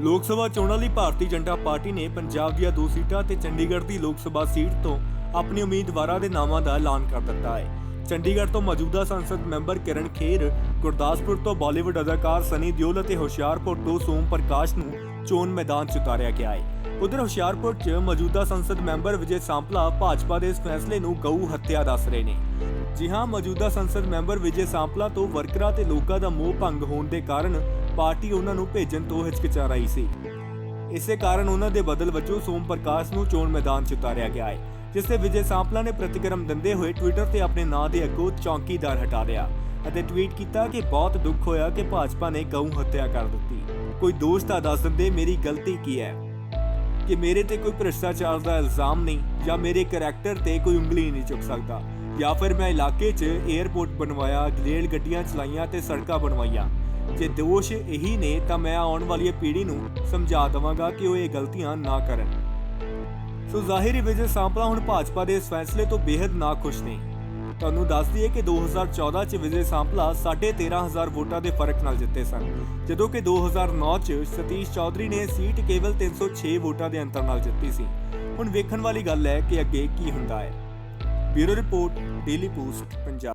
ਲੋਕ ਸਭਾ ਚੋਣਾਂ ਲਈ ਭਾਰਤੀ ਜਨਤਾ ਪਾਰਟੀ ਨੇ ਪੰਜਾਬ ਦੀਆਂ ਦੋ ਸੀਟਾਂ ਤੇ ਚੰਡੀਗੜ੍ਹ ਦੀ ਲੋਕ ਸਭਾ ਸੀਟ ਤੋਂ ਆਪਣੇ ਉਮੀਦਵਾਰਾਂ ਦੇ ਨਾਮਾਂ ਦਾ ਐਲਾਨ ਕਰ ਦਿੱਤਾ ਹੈ। ਚੰਡੀਗੜ੍ਹ ਤੋਂ ਮੌਜੂਦਾ ਸੰਸਦ ਮੈਂਬਰ ਕਿਰਨ ਖੇਰ, ਗੁਰਦਾਸਪੁਰ ਤੋਂ ਬਾਲੀਵੁੱਡ ਅਦਾਕਾਰ ਸਨੀ ਦਿਓਲ ਅਤੇ ਹੁਸ਼ਿਆਰਪੁਰ ਤੋਂ ਸੋਮ ਪ੍ਰਕਾਸ਼ ਨੂੰ ਚੋਣ ਮੈਦਾਨ 'ਚ ਉਤਾਰਿਆ ਗਿਆ ਹੈ। ਉਧਰ ਹੁਸ਼ਿਆਰਪੁਰ 'ਚ ਮੌਜੂਦਾ ਸੰਸਦ ਮੈਂਬਰ ਵਿਜੇ ਸਾਂਪਲਾ ਭਾਜਪਾ ਦੇ ਇਸ ਫੈਸਲੇ ਨੂੰ ਗਊ ਹੱਤਿਆ ਦੱਸ ਰਹੇ ਨੇ। ਜੀ ਹਾਂ, ਮੌਜੂਦਾ ਸੰਸਦ ਮੈਂਬਰ ਵਿਜੇ ਸਾਂਪਲਾ ਤੋਂ ਵਰਕਰਾਂ ਤੇ ਲੋਕਾਂ ਦਾ ਮੋਹ ਭੰਗ ਹੋਣ ਦੇ ਕਾਰਨ ਪਾਰਟੀ ਉਹਨਾਂ ਨੂੰ ਭੇਜਣ ਤੋਂ ਹਿਚਕਿਚਾ ਰਹੀ ਸੀ। ਇਸੇ ਕਾਰਨ ਉਹਨਾਂ ਦੇ ਬਦਲ ਵਜੋਂ ਸੋਮ ਪ੍ਰਕਾਸ਼ ਨੂੰ ਚੋਣ ਮੈਦਾਨ 'ਚ ਉਤਾਰਿਆ ਗਿਆ ਹੈ, ਜਿਸ ਤੇ ਵਿਜੇ ਸਾਂਪਲਾ ਨੇ ਪ੍ਰਤੀਕਰਮ ਦਿੰਦੇ ਹੋਏ ਟਵਿੱਟਰ ਤੇ ਆਪਣੇ ਨਾਂ ਦੇ ਅੱਗੋਂ ਚੌਕੀਦਾਰ ਹਟਾ ਲਿਆ ਅਤੇ ਟਵੀਟ ਕੀਤਾ ਕਿ ਬਹੁਤ ਦੁੱਖ ਹੋਇਆ ਕਿ ਭਾਜਪਾ ਨੇ ਗਊ ਹੱਤਿਆ ਕਰ ਦਿੱਤੀ। ਕੋਈ ਦੋਸ਼ ਤਾਂ ਦੱਸ ਦਿੰਦੇ ਮੇਰੀ ਗਲਤੀ ਕੀ ਹੈ? ਕਿ ਮੇਰੇ ਤੇ ਕੋਈ ਭ੍ਰਿਸ਼ਟਾਚਾਰ ਦਾ ਇਲਜ਼ਾਮ ਨਹੀਂ ਜਾਂ ਮੇਰੇ ਕੈਰੈਕਟਰ ਤੇ ਕੋਈ ਉਂਗਲੀ ਨਹੀਂ ਚੁੱਕ ਸਕਦਾ ਜਾਂ ਫਿਰ ਮੈਂ ਇਲਾਕੇ 'ਚ 에ਅਰਪੋਰਟ ਬਣਵਾਇਆ, ਰੇਲ ਗੱਡੀਆਂ ਚਲਾਈਆਂ ਤੇ ਸੜਕਾਂ ਬਣਵਾਈਆਂ। ਜੇ ਦੋਸ਼ ਇਹੀ ਨੇ ਤਾਂ ਮੈਂ ਆਉਣ ਵਾਲੀ ਪੀੜ੍ਹੀ ਨੂੰ ਸਮਝਾ ਦਵਾਂਗਾ ਕਿ ਉਹ ਇਹ ਗਲਤੀਆਂ ਨਾ ਕਰਨ। ਸੋ ਜ਼ਾਹਿਰੀ ਵਿਜੇ ਸਾਂਪਲਾ ਹੁਣ ਭਾਜਪਾ ਦੇ ਇਸ ਫੈਸਲੇ ਤੋਂ ਬੇहद ਨਾਖੁਸ਼ ਨੇ। ਤੁਹਾਨੂੰ ਦੱਸ ਦਈਏ ਕਿ 2014 ਚ ਵਿਜੇ ਸਾਂਪਲਾ 13500 ਵੋਟਾਂ ਦੇ ਫ਼ਰਕ ਨਾਲ ਜਿੱਤੇ ਸਨ, ਜਦੋਂ ਕਿ 2009 ਚ ਸਤੀਸ਼ ਚੌਧਰੀ ਨੇ ਸੀਟ ਕੇਵਲ 306 ਵੋਟਾਂ ਦੇ ਅੰਤਰ ਨਾਲ ਜਿੱਤੀ ਸੀ। ਹੁਣ ਵੇਖਣ ਵਾਲੀ ਗੱਲ ਹੈ ਕਿ ਅੱਗੇ ਕੀ ਹੁੰਦਾ ਹੈ। Bureau report, Daily Post, Punjab.